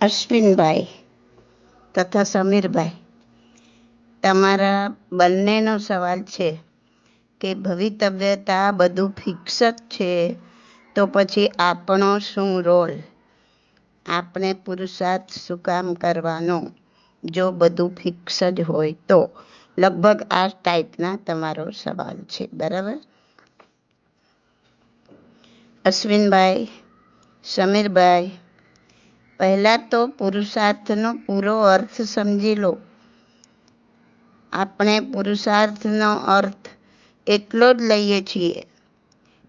અશ્વિનભાઈ તથા સમીરભાઈ. તમારા બંનેનો સવાલ છે કે ભવિતવ્યતા બધું ફિક્સ જ છે તો પછી આપણો શું રોલ આપણે પુરુષાર્થ શું કામ કરવાનો? જો બધું ફિક્સ જ હોય તો લગભગ આ ટાઈપના તમારો સવાલ છે, બરાબર? અશ્વિનભાઈ, સમીરભાઈ પહેલાં તો પુરુષાર્થનો પૂરો અર્થ સમજી લો. આપણે પુરુષાર્થનો અર્થ એટલો જ લઈએ છીએ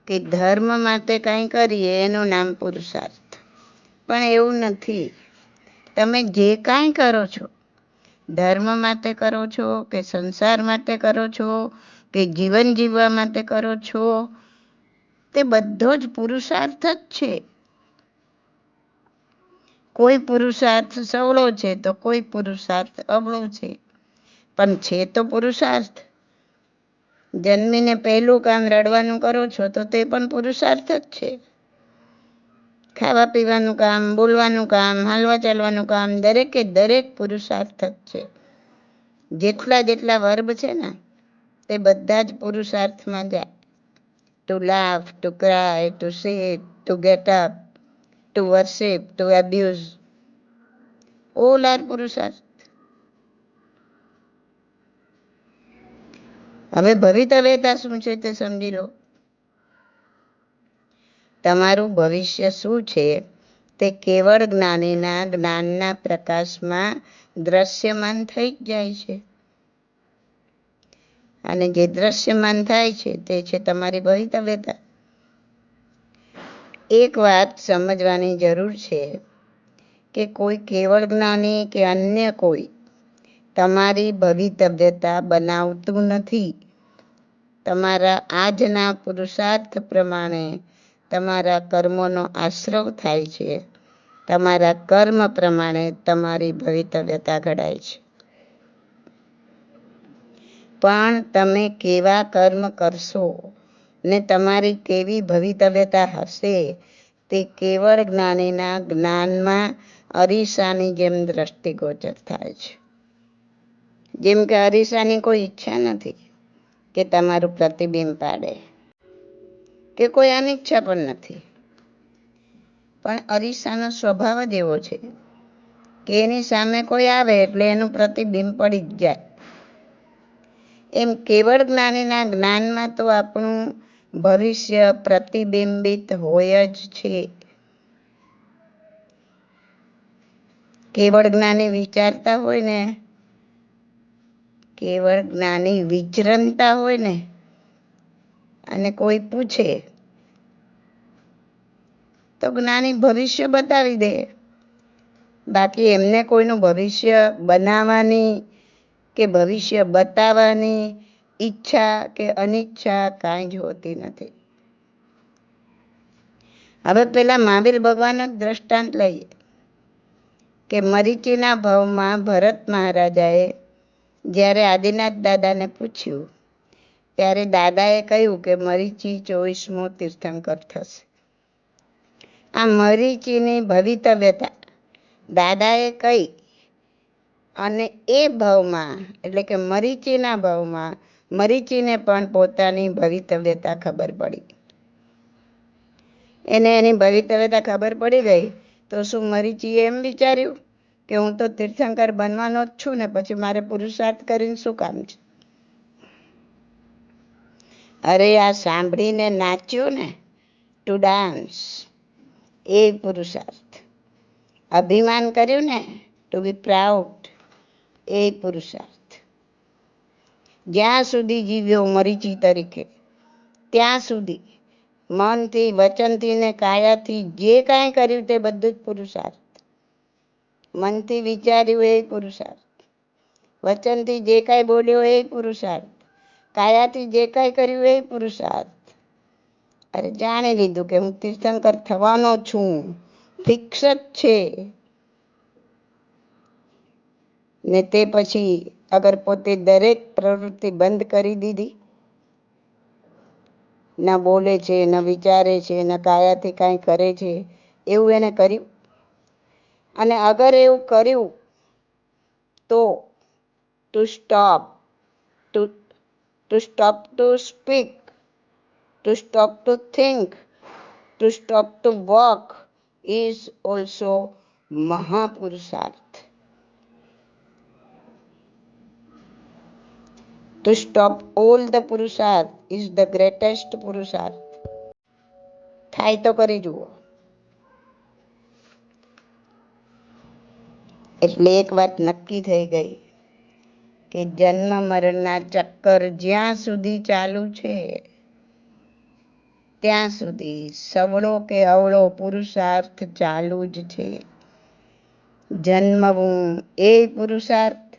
કે ધર્મ માટે કાંઈ કરીએ એનું નામ પુરુષાર્થ. પણ એવું નથી. તમે જે કાંઈ કરો છો, ધર્મ માટે કરો છો કે સંસાર માટે કરો છો કે જીવન જીવવા માટે કરો છો, તે બધો જ પુરુષાર્થ જ છે. કોઈ પુરુષાર્થ સવળો છે તો કોઈ પુરુષાર્થ અવળો છે. પણ છે તો પુરુષાર્થ. જન્મીને પહેલું કામ રડવાનું કરો છો તો તે પણ પુરુષાર્થ જ છે. ખાવા પીવાનું કામ, બોલવાનું કામ હાલવા ચાલવાનું કામ દરેકે દરેક પુરુષાર્થ જ છે. જેટલા જેટલા વર્બ છે ને, તે બધા જ પુરુષાર્થમાં જાય. To laugh to cry to sit to get up to worship, to abuse. All are પુરુષાર્થ હવે ભવિતવ્યતા શું છે તે સમજી લો. તમારું ભવિષ્ય શું છે તે કેવળ જ્ઞાનીના જ્ઞાનના પ્રકાશમાં દ્રશ્યમાન થઈ જાય છે. અને જે દ્રશ્યમાન થાય છે તે છે તમારી ભવિતવ્યતા એક વાત સમજવાની જરૂર છે કે કોઈ કેવળ જ્ઞાની કે અન્ય કોઈ તમારી ભવિતવ્યતા બનાવતું નથી. તમારા આજના પુરુષાર્થ પ્રમાણે તમારા કર્મોનો આશ્રવ થાય છે. તમારા કર્મ પ્રમાણે તમારી ભવિતવ્યતા ઘડાય છે. પણ તમે કેવા કર્મ કરશો ને તમારી કેવી ભવિતવ્યતા હશે તે કેવળ જ્ઞાનીના જ્ઞાનમાં અરીસાની જેમ દ્રષ્ટિગોચર થાય છે. જેમ કે અરીસાની કોઈ ઈચ્છા નથી કે તમારું પ્રતિબિંબ પાડે, કે કોઈ અનિચ્છા પણ નથી. પણ અરીસાનો સ્વભાવ જ એવો છે કે એની સામે કોઈ આવે એટલે એનું પ્રતિબિંબ પડી જ જાય. એમ કેવળ જ્ઞાનીના જ્ઞાનમાં તો આપણું ભવિષ્ય પ્રતિબિંબિત હોય જ છે. કેવળ જ્ઞાની વિચારતા હોય ને, કેવળ જ્ઞાની વિચરણતા હોય ને, અને કોઈ પૂછે, તો જ્ઞાની ભવિષ્ય બતાવી દે. બાકી એમને કોઈનું ભવિષ્ય બનાવવાની કે ભવિષ્ય બતાવવાની ઈચ્છા કે અનિચ્છા કાંઈ જ હોતી નથી. હવે પેલા મહાવીર ભગવાનનો દ્રષ્ટાંત લઈએ કે મરીચીના ભાવમાં ભરત મહારાજાએ જ્યારે આદિનાથ દાદાને પૂછ્યું, ત્યારે દાદાએ કહ્યું કે મરીચી ચોવીસમો તીર્થંકર થશે. આ મરીચીની ભવિતવ્યતા દાદાએ કહી અને એ ભાવમાં, એટલે કે મરીચીના ભાવમાં મરીચીને પણ પોતાની ભવિતવ્યતા ખબર પડી. એને એની ભવિતવ્યતા ખબર પડી ગઈ તો શું મરીચીએ એમ વિચાર્યું કે હું તો તીર્થંકર બનવાનો જ છું ને પછી મારે પુરુષાર્થ કરીને શું કામ છે? અરે આ સાંભળીને નાચ્યું ને ટુ ડાન્સ એ પુરુષાર્થ. અભિમાન કર્યું ને ટુ બી પ્રાઉડ એ પુરુષાર્થ. જ્યાં સુધી જીવ્યો મરીચી તરીકે, ત્યાં સુધી મનથી, વચનથી ને કાયાથી જે કાંઈ કર્યું તે બધું જ પુરુષાર્થ. મનથી વિચાર્યું એ પુરુષાર્થ. વચનથી જે કાંઈ બોલ્યો એ પુરુષાર્થ. કાયાથી જે કાંઈ કર્યું એ પુરુષાર્થ. અરે જાણી લીધું કે હું તીર્થંકર થવાનો છું. ફિક્સ જ છે. ને તે પછી અગર પોતે દરેક પ્રવૃત્તિ બંધ કરી દીધી, ન બોલે છે, ન વિચારે છે, ન કાયાથી કાંઈ કરે છે, એવું એને કર્યું? અને અગર એવું કર્યું, તો to stop to to stop to speak to stop to think to stop to walk is also મહાપુરુષાર્થ To stop all the પુરુષાર્થ is the greatest પુરુષાર્થ થાય તો કરી જુઓ એટલે એક વાત નક્કી થઈ ગઈ કે જન્મ મરણના ચક્કર જ્યાં સુધી ચાલુ છે ત્યાં સુધી સવળો કે અવળો પુરુષાર્થ ચાલુ જ છે જન્મવું એ પુરુષાર્થ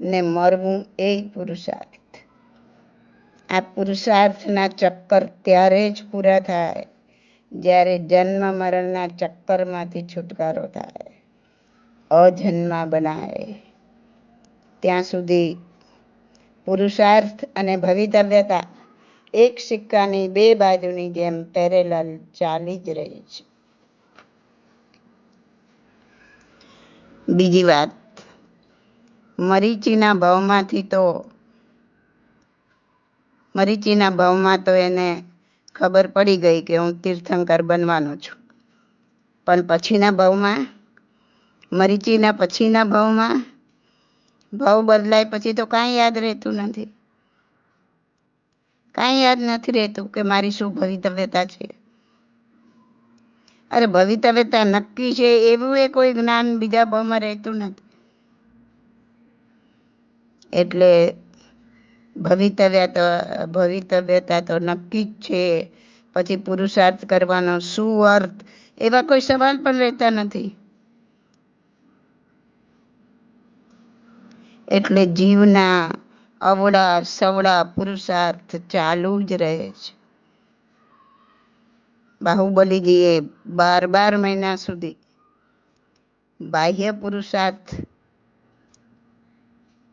ને મરવું એ પુરુષાર્થ આ પુરુષાર્થના ચક્કર ત્યારે જ પૂરા થાય, જ્યારે જન્મ મરણના ચક્કરમાંથી છુટકારો થાય, અજન્મા બનાય ત્યાં સુધી પુરુષાર્થ અને ભવિતવ્યતા એક સિક્કાની બે બાજુની જેમ પેરેલલ ચાલી જ રહી છે. બીજી વાત, મરીચીના ભાવમાંથી તો મરીચીના ભાવમાં તો એને ખબર પડી ગઈ કે હું તીર્થંકર બનવાનો છું. પણ પછીના ભાવમાં, મરીચીના પછીના ભાવમાં, ભાવ બદલાય પછી તો કાંઈ યાદ રહેતું નથી. કાંઈ યાદ નથી રહેતું કે મારી શું ભવિતવ્યતા છે. અરે ભવિતવ્યતા નક્કી છે એવું એ કોઈ જ્ઞાન બીજા ભાવમાં રહેતું નથી. એટલે ભવિતવ્યતા ભવિતવ્યતા તો નક્કી જ છે. પછી પુરુષાર્થ કરવાનો શું અર્થ? એવા કોઈ સવાલ પણ રહેતા નથી. એટલે જીવના અવળા, સવળા પુરુષાર્થ ચાલુ જ રહે છે. બાહુબલીજીએ બાર બાર મહિના સુધી બાહ્ય પુરુષાર્થ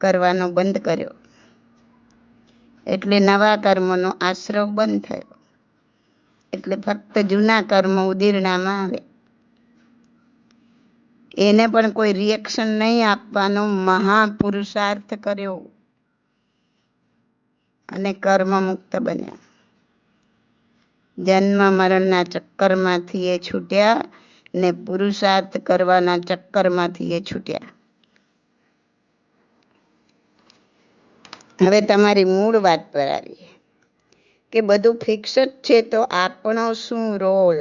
કરવાનો બંધ કર્યો. એટલે નવા કર્મનો આશ્રવ બંધ થયો. એટલે ફક્ત જૂના કર્મ ઉદીરણામાં આવે. એને પણ કોઈ રિએક્શન નહીં આપવાનો, મહાપુરુષાર્થ કર્યો. અને કર્મ મુક્ત બન્યા. જન્મ મરણના ચક્કરમાંથી એ છૂટ્યા ને પુરુષાર્થ કરવાના ચક્કરમાંથી એ છૂટ્યા. હવે તમારી મૂળ વાત પર આવીએ. કે બધું ફિક્સ જ છે તો આપણો શું રોલ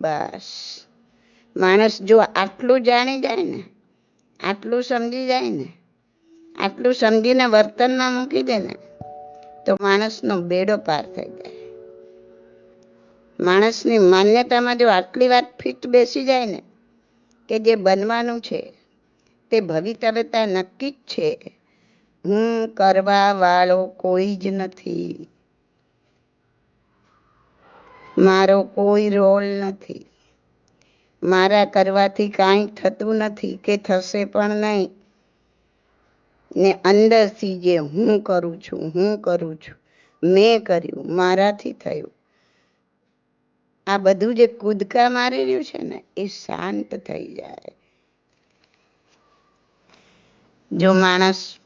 બસ. માણસ જો આટલું જાણી જાય ને, આટલું સમજી જાય ને, આટલું સમજીને વર્તનમાં મૂકી દે ને, તો માણસનો બેડો પાર થઈ જાય. માણસની માન્યતામાં જો આટલી વાત ફિટ બેસી જાય ને, કે જે બનવાનું છે, તે ભવિતવ્યતા નક્કી જ છે. હું કરવા વાળો કોઈ જ નથી. મારો કોઈ રોલ નથી. મારા કરવાથી કાંઈ થતું નથી કે થશે પણ નહીં. ને અંદરથી જે હું કરું છું, હું કરું છું, મેં કર્યું, મારાથી થયું. આ બધું જે કૂદકા મારી રહ્યું છે ને, એ શાંત થઈ જાય. જો માણસ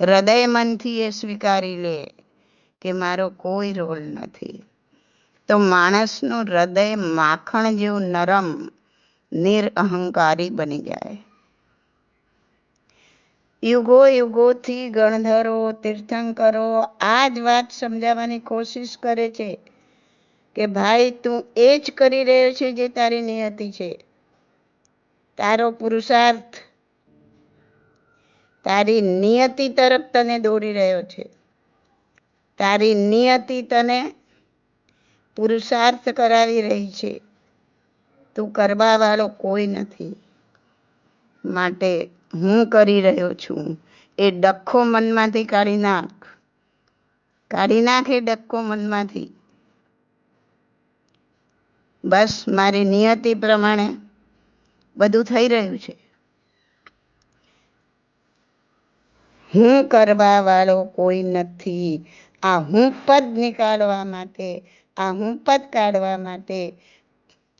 હૃદય મનથી એ સ્વીકારી લે કે મારો કોઈ રોલ નથી. તો માણસનું હૃદય માખણ જેવું નરમ, નિરઅહંકારી બની જાય. યુગો યુગોથી ગણધરો, તીર્થંકરો આ જ વાત સમજાવવાની કોશિશ કરે છે કે ભાઈ તું એ જ કરી રહ્યો છે જે તારી નિયતિ છે. તારો પુરુષાર્થ તારી નિયતિ તરફ તને દોરી રહ્યો છે. તારી નિયતિ તને પુરુષાર્થ કરાવી રહી છે. તું કરવા વાળો કોઈ નથી. માટે હું કરી રહ્યો છું. એ ડખો મનમાંથી કાઢી નાખ. કાઢી નાખ એ મનમાંથી. બસ મારી નિયતિ પ્રમાણે બધું થઈ રહ્યું છે. હું કરવા વાળો કોઈ નથી. આ હું પદ નીકાળવા માટે, આ હું પદ કાઢવા માટે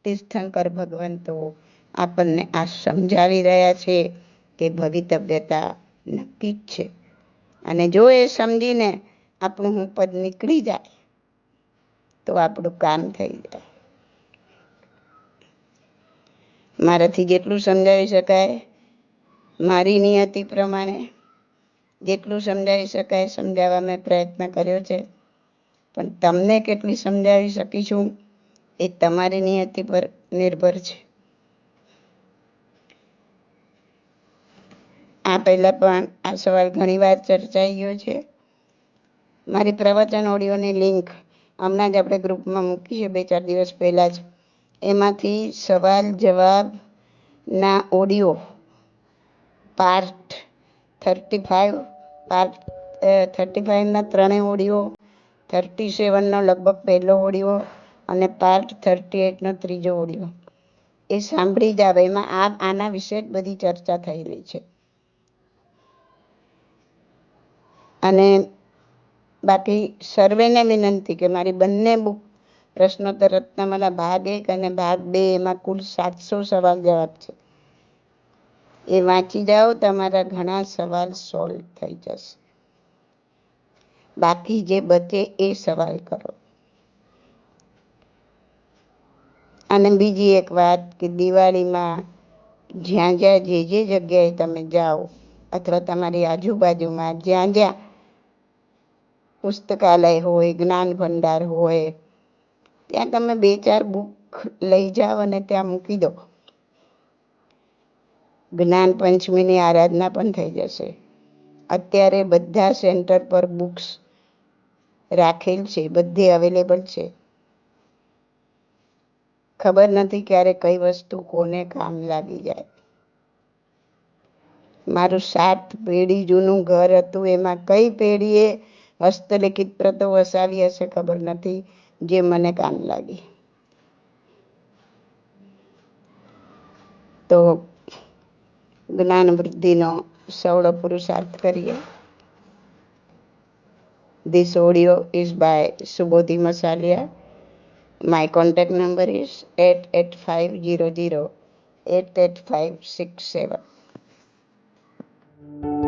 તીર્થંકર ભગવંતો આપણને આ સમજાવી રહ્યા છે કે ભવિતવ્યતા નક્કી જ છે. અને જો એ સમજીને આપણું હું પદ નીકળી જાય, તો આપણું કામ થઈ જાય. મારાથી જેટલું સમજાવી શકાય, મારી નિયતિ પ્રમાણે જેટલું સમજાવી શકાય સમજાવવા મેં પ્રયત્ન કર્યો છે. પણ તમને કેટલી સમજાવી શકીશું એ તમારી નિયતિ પર નિર્ભર છે. આ પહેલાં પણ આ સવાલ ઘણીવાર ચર્ચાઈ ગયો છે. મારી પ્રવચન ઓડિયોની લિંક હમણાં જ આપણે ગ્રુપમાં મૂકી છે, બે ચાર દિવસ પહેલાં જ. એમાંથી સવાલ જવાબના audio part thirty five part thirty ફાઇવના ત્રણેય ઓડિયો થર્ટી સેવનનો લગભગ પહેલો ઓડિયો અને પાર્ટ થર્ટી એટનો ત્રીજો ઓડિયો. એ સાંભળી જ આવે, એમાં આ, આના વિશે જ બધી ચર્ચા થયેલી છે. અને બાકી સર્વેને વિનંતી કે મારી બંને બુક પ્રશ્નોત્તર રત્નમાલા ભાગ એક અને ભાગ બે એમાં કુલ સાતસો સવાલ જવાબ છે. એ વાંચી જાઓ, તમારા ઘણા સવાલ સોલ્વ થઈ જશે. બાકી જે બચે એ સવાલ કરો. અને બીજી એક વાત કે દિવાળીમાં જ્યાં જ્યાં જે જે જગ્યાએ તમે જાઓ અથવા તમારી આજુબાજુમાં જ્યાં જ્યાં પુસ્તકાલય હોય, જ્ઞાન ભંડાર હોય, ત્યાં તમે બે ચાર બુક લઈ જાઓ અને ત્યાં મૂકી દો. જ્ઞાન પંચમીની આરાધના પણ થઈ જશે. અત્યારે બધા સેન્ટર પર બુક્સ રાખેલ છે, બધી અવેલેબલ છે. ખબર નથી ક્યારે કઈ વસ્તુ કોને કામ લાગી જાય. મારું સાત પેઢી જૂનું ઘર હતું, એમાં કઈ પેઢીએ હસ્તલિખિત પ્રતો વસાવી હશે ખબર નથી, જે મને કામ લાગી. તો જ્ઞાન વૃદ્ધિનો સવળો પુરુષાર્થ કરીએ This audio is by Subodhi Masalia. My contact number is 88500 88567.